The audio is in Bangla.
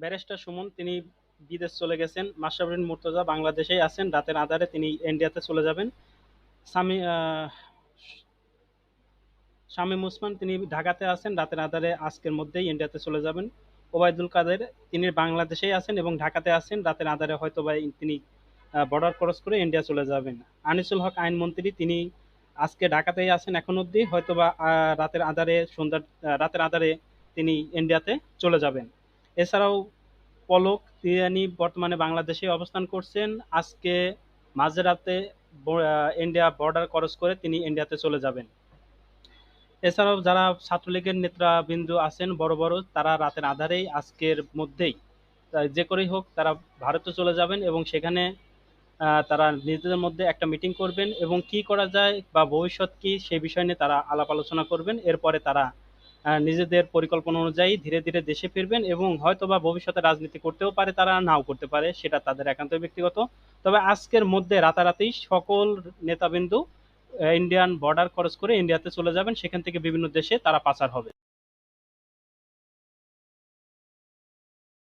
ব্যারিস্টার সুমন তিনি বিদেশ চলে গেছেন। মাশরাফিন মুর্তজা বাংলাদেশেই আছেন। রাতের আধারে তিনি ইন্ডিয়াতে চলে যাবেন। সামি আহ, শামীম ওসমান তিনি ঢাকাতে আছেন। রাতের আধারে আজকের মধ্যেই ইন্ডিয়াতে চলে যাবেন। ওবায়দুল কাদের তিনি বাংলাদেশেই আছেন এবং ঢাকাতে আছেন। রাতের আধারে হয়তো বা তিনি বর্ডার ক্রস করে ইন্ডিয়া চলে যাবেন। আনিসুল হক আইনমন্ত্রী তিনি আজকে ঢাকাতেই আছেন এখন অবধি। হয়তো বা রাতের আধারে সন্ধ্যার রাতের আধারে তিনি ইন্ডিয়াতে চলে যাবেন। এছাড়াও পলক তিনি বর্তমানে বাংলাদেশে অবস্থান করছেন। আজকে মাঝরাতে ইন্ডিয়া বর্ডার ক্রস করে তিনি ইন্ডিয়াতে চলে যাবেন। এছাড়াও যারা ছাত্রলীগের নেতৃবৃন্দ আছেন, বড় বড়, তারা রাতের আধারেই আজকের মধ্যেই যে করেই হোক, তারা ভারতে চলে যাবেন এবং সেখানে তারা নিজেদের মধ্যে একটা মিটিং করবেন এবং কি করা যায় বা ভবিষ্যৎ কি সেই বিষয় নিয়ে তারা আলাপ আলোচনা করবেন। এরপরে তারা নিজেদের পরিকল্পনা অনুযায়ী ধীরে ধীরে দেশে ফিরবেন এবং হয়তো বা ভবিষ্যতে রাজনীতি করতেও পারে, তারা নাও করতে পারে, সেটা তাদের একান্ত ব্যক্তিগত। তবে আজকের মধ্যে রাতারাতি সকল নেতাবিন্দু ইন্ডিয়ান বর্ডার ক্রস করে ইন্ডিয়াতে চলে যাবেন, সেখান থেকে বিভিন্ন দেশে তারা পাচার হবে।